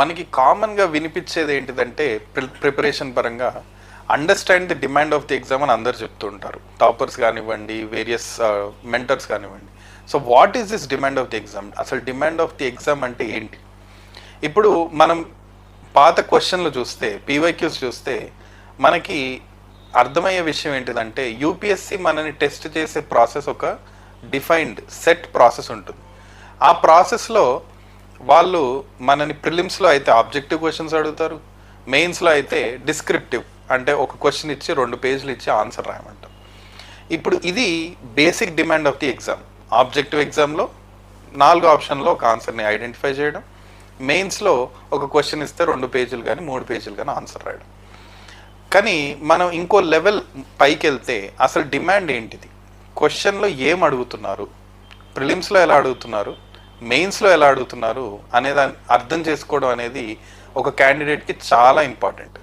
మనకి కామన్గా వినిపించేది ఏంటిదంటే ప్రిపరేషన్ పరంగా understand the demand of the exam అని అందరు చెప్తూ ఉంటారు. టాపర్స్ కానివ్వండి వేరియస్ మెంటర్స్ uh, కానివ్వండి. So what is this demand of the exam అసలు డిమాండ్ ఆఫ్ ది ఎగ్జామ్ అంటే ఏంటి? ఇప్పుడు మనం పాత క్వశ్చన్లు చూస్తే పీవైక్యూస్ చూస్తే మనకి అర్థమయ్యే విషయం ఏంటిదంటే యూపీఎస్సి మనని టెస్ట్ చేసే ప్రాసెస్ ఒక డిఫైన్డ్ సెట్ ప్రాసెస్ ఉంటుంది. ఆ ప్రాసెస్లో వాళ్ళు మనని ప్రిలిమ్స్లో అయితే ఆబ్జెక్టివ్ క్వశ్చన్స్ అడుగుతారు మెయిన్స్లో అయితే డిస్క్రిప్టివ్ అంటే ఒక క్వశ్చన్ ఇచ్చి రెండు పేజీలు ఇచ్చి ఆన్సర్ రాయమంటారు. ఇప్పుడు ఇది basic demand of the exam. Objective ఎగ్జామ్లో నాలుగు ఆప్షన్లో ఒక ఆన్సర్ని ఐడెంటిఫై చేయడం మెయిన్స్లో ఒక క్వశ్చన్ ఇస్తే రెండు పేజీలు కానీ మూడు పేజీలు కానీ ఆన్సర్ రాయడం. కానీ మనం ఇంకో లెవెల్ పైకి వెళ్తే అసలు డిమాండ్ ఏంటిది? క్వశ్చన్లో ఏం అడుగుతున్నారు? ప్రిలిమ్స్లో ఎలా అడుగుతున్నారు? మెయిన్స్లో ఎలా అడుగుతున్నారు అనే దాన్ని అర్థం చేసుకోవడం అనేది ఒక క్యాండిడేట్కి చాలా ఇంపార్టెంట్.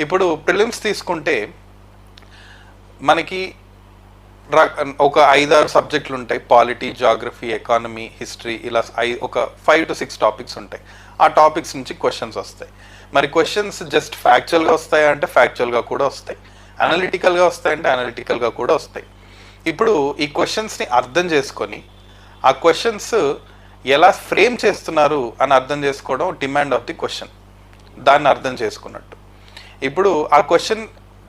ఇప్పుడు ప్రిలిమ్స్ తీసుకుంటే మనకి ర- ఒక ఐదారు సబ్జెక్టులు ఉంటాయి. పాలిటీ జాగ్రఫీ ఎకానమీ హిస్టరీ ఇలా ఐ ఒక ఫైవ్ టు సిక్స్ టాపిక్స్ ఉంటాయి. ఆ టాపిక్స్ నుంచి క్వశ్చన్స్ వస్తాయి. మరి క్వశ్చన్స్ జస్ట్ ఫ్యాక్చువల్గా వస్తాయా అంటే ఫ్యాక్చువల్గా కూడా వస్తాయి. అనలిటికల్గా వస్తాయంటే అనలిటికల్గా కూడా వస్తాయి. ఇప్పుడు ఈ క్వశ్చన్స్ని అర్థం చేసుకొని ఆ క్వశ్చన్స్ ఎలా ఫ్రేమ్ చేస్తున్నారు అని అర్థం చేసుకోవడం డిమాండ్ ఆఫ్ ది క్వశ్చన్. దాన్ని అర్థం చేసుకున్నట్టు. ఇప్పుడు ఆ క్వశ్చన్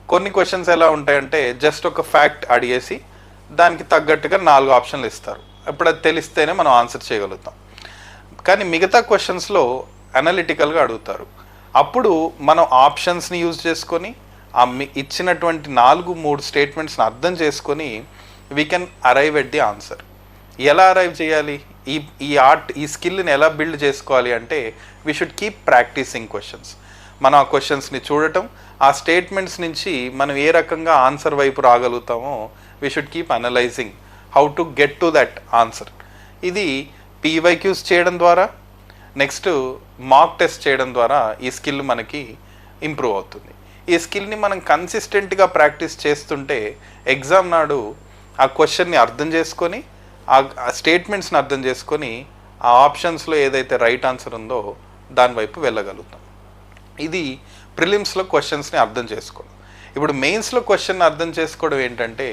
కొన్ని క్వశ్చన్స్ ఎలా ఉంటాయంటే జస్ట్ ఒక ఫ్యాక్ట్ అడిగేసి దానికి తగ్గట్టుగా నాలుగు ఆప్షన్లు ఇస్తారు. ఇప్పుడు అది తెలిస్తేనే మనం ఆన్సర్ చేయగలుగుతాం. కానీ మిగతా క్వశ్చన్స్లో అనలిటికల్గా అడుగుతారు. అప్పుడు మనం ఆప్షన్స్ని యూజ్ చేసుకొని ఆ ఇచ్చినటువంటి నాలుగు మూడు స్టేట్మెంట్స్ని అర్థం చేసుకొని we can arrive at the answer ఎలా అరైవ్ చేయాలి? ఈ ఈ ఆర్ట్ ఈ స్కిల్ని ఎలా బిల్డ్ చేసుకోవాలి అంటే we should keep practising questions మనం ఆ క్వశ్చన్స్ని చూడటం ఆ స్టేట్మెంట్స్ నుంచి మనం ఏ రకంగా ఆన్సర్ వైపు రాగలుగుతామో we should keep analysing how to get to that answer ఇది పీవైక్యూస్ చేయడం ద్వారా నెక్స్ట్ మాక్ టెస్ట్ చేయడం ద్వారా ఈ స్కిల్ మనకి ఇంప్రూవ్ అవుతుంది. ఈ స్కిల్ని మనం కన్సిస్టెంట్గా ప్రాక్టీస్ చేస్తుంటే ఎగ్జామ్ నాడు ఆ క్వశ్చన్ని అర్థం చేసుకొని ఆ స్టేట్మెంట్స్ని అర్థం చేసుకొని ఆ ఆప్షన్స్లో ఏదైతే రైట్ ఆన్సర్ ఉందో దాని వైపు వెళ్ళగలుగుతాం. ఇది ప్రిలిమ్స్లో క్వశ్చన్స్ని అర్థం చేసుకోవడం. ఇప్పుడు మెయిన్స్లో క్వశ్చన్ అర్థం చేసుకోవడం ఏంటంటే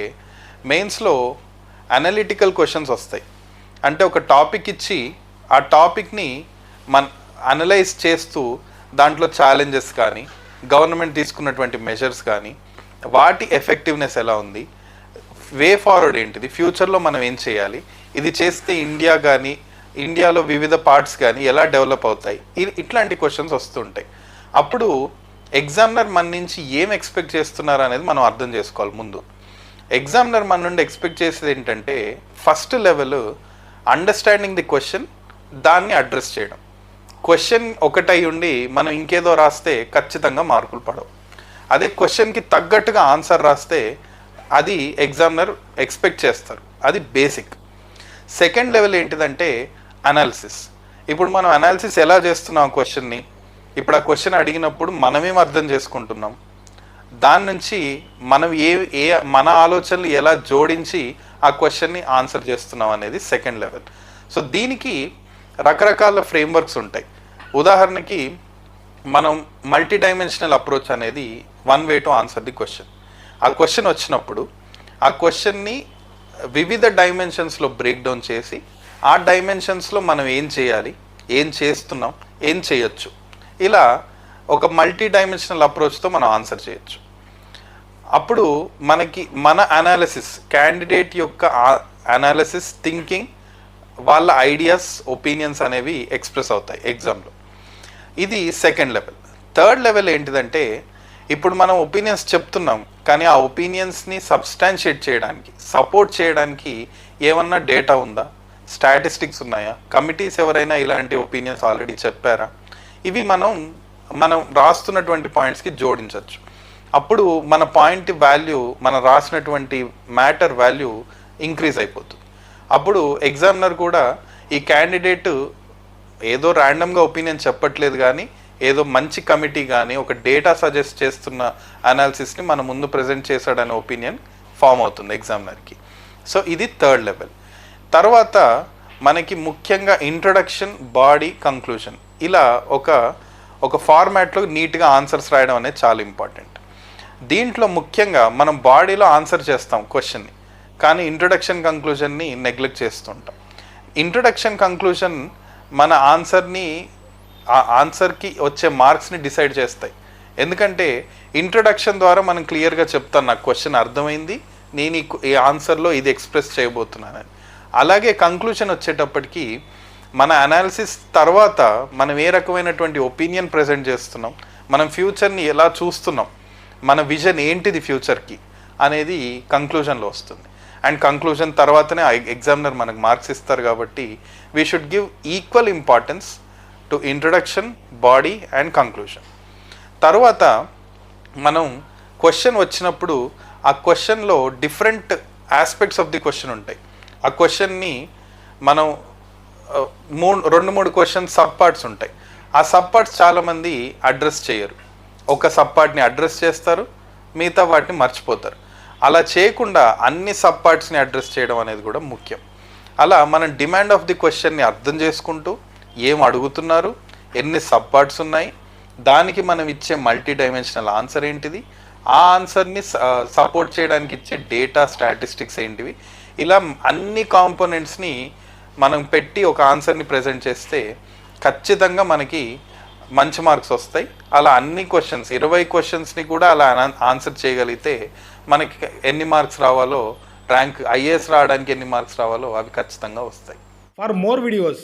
మెయిన్స్లో అనలిటికల్ క్వశ్చన్స్ వస్తాయి. అంటే ఒక టాపిక్ ఇచ్చి ఆ టాపిక్ని మన అనలైజ్ చేస్తూ దాంట్లో ఛాలెంజెస్ కానీ గవర్నమెంట్ తీసుకున్నటువంటి మెజర్స్ కానీ వాటి ఎఫెక్టివ్నెస్ ఎలా ఉంది వే ఫార్వర్డ్ ఏంటిది? ఫ్యూచర్లో మనం ఏం చేయాలి? ఇది చేస్తే ఇండియా కానీ ఇండియాలో వివిధ పార్ట్స్ కానీ ఎలా డెవలప్ అవుతాయి? ఇట్లాంటి క్వశ్చన్స్ వస్తుంటాయి. అప్పుడు ఎగ్జామినర్ మన నుంచి ఏం ఎక్స్పెక్ట్ చేస్తున్నారు అనేది మనం అర్థం చేసుకోవాలి ముందు. ఎగ్జామినర్ మన నుండి ఎక్స్పెక్ట్ చేసేది ఏంటంటే first level understanding the question దాన్ని అడ్రస్ చేయడం. క్వశ్చన్ ఒకటై ఉండి మనం ఇంకేదో రాస్తే ఖచ్చితంగా మార్కులు పడవు. అదే క్వశ్చన్కి తగ్గట్టుగా ఆన్సర్ రాస్తే అది ఎగ్జామినర్ ఎక్స్పెక్ట్ చేస్తారు. అది బేసిక్ సెకండ్ లెవెల్ ఏంటిదంటే అనాలిసిస్ ఇప్పుడు మనం అనాలిసిస్ ఎలా చేస్తున్నాం క్వశ్చన్ని ఇప్పుడు ఆ క్వశ్చన్ అడిగినప్పుడు మనమేం అర్థం చేసుకుంటున్నాం? దాని నుంచి మనం ఏ ఏ మన ఆలోచనలు ఎలా జోడించి ఆ క్వశ్చన్ని ఆన్సర్ చేస్తున్నాం అనేది సెకండ్ లెవెల్ సో దీనికి రకరకాల ఫ్రేమ్వర్క్స్ ఉంటాయి. ఉదాహరణకి మనం మల్టీ డైమెన్షనల్ అప్రోచ్ అనేది one way to answer the question ఆ క్వశ్చన్ వచ్చినప్పుడు ఆ క్వశ్చన్ని వివిధ డైమెన్షన్స్లో బ్రేక్ డౌన్ చేసి ఆ డైమెన్షన్స్లో మనం ఏం చేయాలి ఏం చేస్తున్నాం ఏం చేయొచ్చు? ఇలా ఒక మల్టీ డైమెన్షనల్ అప్రోచ్తో మనం ఆన్సర్ చేయొచ్చు. అప్పుడు మనకి మన అనాలిసిస్ క్యాండిడేట్ యొక్క అనాలిసిస్ థింకింగ్ వాళ్ళ ఐడియాస్ ఒపీనియన్స్ అనేవి ఎక్స్ప్రెస్ అవుతాయి ఎగ్జామ్లో ఇది సెకండ్ లెవెల్ థర్డ్ లెవెల్ ఏంటిదంటే ఇప్పుడు మనం ఒపీనియన్స్ చెప్తున్నాం కానీ ఆ ఒపీనియన్స్ని సబ్స్టాన్షియేట్ చేయడానికి సపోర్ట్ చేయడానికి ఏమన్నా డేటా ఉందా? స్టాటిస్టిక్స్ ఉన్నాయా? కమిటీస్ ఎవరైనా ఇలాంటి ఒపీనియన్స్ ఆల్రెడీ చెప్పారా? ఇవి మనం మనం రాస్తున్నటువంటి పాయింట్స్కి జోడించవచ్చు అప్పుడు మన పాయింట్ వాల్యూ మనం రాసినటువంటి మ్యాటర్ వాల్యూ ఇంక్రీజ్ అయిపోతుంది. అప్పుడు ఎగ్జామినర్ కూడా ఈ క్యాండిడేట్ ఏదో ర్యాండమ్గా ఒపీనియన్ చెప్పట్లేదు కానీ ఏదో మంచి కమిటీ కానీ ఒక డేటా సజెస్ట్ చేస్తున్న అనాలిసిస్ని మన ముందు ప్రజెంట్ చేశాడనే ఒపీనియన్ ఫామ్ అవుతుంది ఎగ్జామినర్కి సో ఇది థర్డ్ లెవెల్ తర్వాత మనకి ముఖ్యంగా ఇంట్రడక్షన్ బాడీ కంక్లూషన్ ఇలా ఒక ఒక ఫార్మాట్లో నీట్గా ఆన్సర్స్ రాయడం అనేది చాలా ఇంపార్టెంట్ దీంట్లో ముఖ్యంగా మనం బాడీలో ఆన్సర్ చేస్తాం క్వశ్చన్ని కానీ ఇంట్రొడక్షన్ కంక్లూజన్ని నెగ్లెక్ట్ చేస్తుంటాం. ఇంట్రొడక్షన్ కంక్లూజన్ మన ఆన్సర్ని ఆ ఆన్సర్కి వచ్చే మార్క్స్ని డిసైడ్ చేస్తాయి. ఎందుకంటే ఇంట్రొడక్షన్ ద్వారా మనం క్లియర్గా చెప్తాను నాకు క్వశ్చన్ అర్థమైంది నేను ఈ- ఈ ఆన్సర్లో ఇది ఎక్స్ప్రెస్ చేయబోతున్నానని. అలాగే కంక్లూషన్ వచ్చేటప్పటికి మన అనాలిసిస్ తర్వాత మనం ఏ రకమైనటువంటి ఒపీనియన్ ప్రజెంట్ చేస్తున్నాం మనం ఫ్యూచర్ని ఎలా చూస్తున్నాం మన విజన్ ఏంటిది ఫ్యూచర్కి అనేది కంక్లూజన్లో వస్తుంది. అండ్ కంక్లూజన్ తర్వాతనే ఎగ్జామినర్ మనకు మార్క్స్ ఇస్తారు కాబట్టి we should give equal importance to introduction body and conclusion. తర్వాత మనం క్వశ్చన్ వచ్చినప్పుడు ఆ క్వశ్చన్లో different aspects of the question ఉంటాయి. ఆ క్వశ్చన్ని మనం మూడు రెండు మూడు క్వశ్చన్ సబ్ పార్ట్స్ ఉంటాయి. ఆ సబ్ పార్ట్స్ చాలామంది అడ్రస్ చేయరు. ఒక సబ్ పార్ట్ని అడ్రస్ చేస్తారు మిగతా వాటిని మర్చిపోతారు. అలా చేయకుండా అన్ని సబ్ పార్ట్స్ని అడ్రస్ చేయడం అనేది కూడా ముఖ్యం. అలా మనం డిమాండ్ ఆఫ్ ది క్వశ్చన్ని అర్థం చేసుకుంటూ ఏం అడుగుతున్నారు? ఎన్ని సబ్ పార్ట్స్ ఉన్నాయి? దానికి మనం ఇచ్చే మల్టీ డైమెన్షనల్ ఆన్సర్ ఏంటిది? ఆ ఆన్సర్ని సపోర్ట్ చేయడానికి ఇచ్చే డేటా స్టాటిస్టిక్స్ ఏంటివి? ఇలా అన్ని కాంపోనెంట్స్ని మనం పెట్టి ఒక ఆన్సర్ని ప్రజెంట్ చేస్తే ఖచ్చితంగా మనకి మంచి మార్క్స్ వస్తాయి. అలా అన్ని క్వశ్చన్స్ ఇరవై క్వశ్చన్స్ని కూడా అలా ఆన్సర్ చేయగలిగితే మనకి ఎన్ని మార్క్స్ రావాలో ర్యాంక్ ఐఏఎస్ రావడానికి ఎన్ని మార్క్స్ రావాలో అవి ఖచ్చితంగా వస్తాయి. For more videos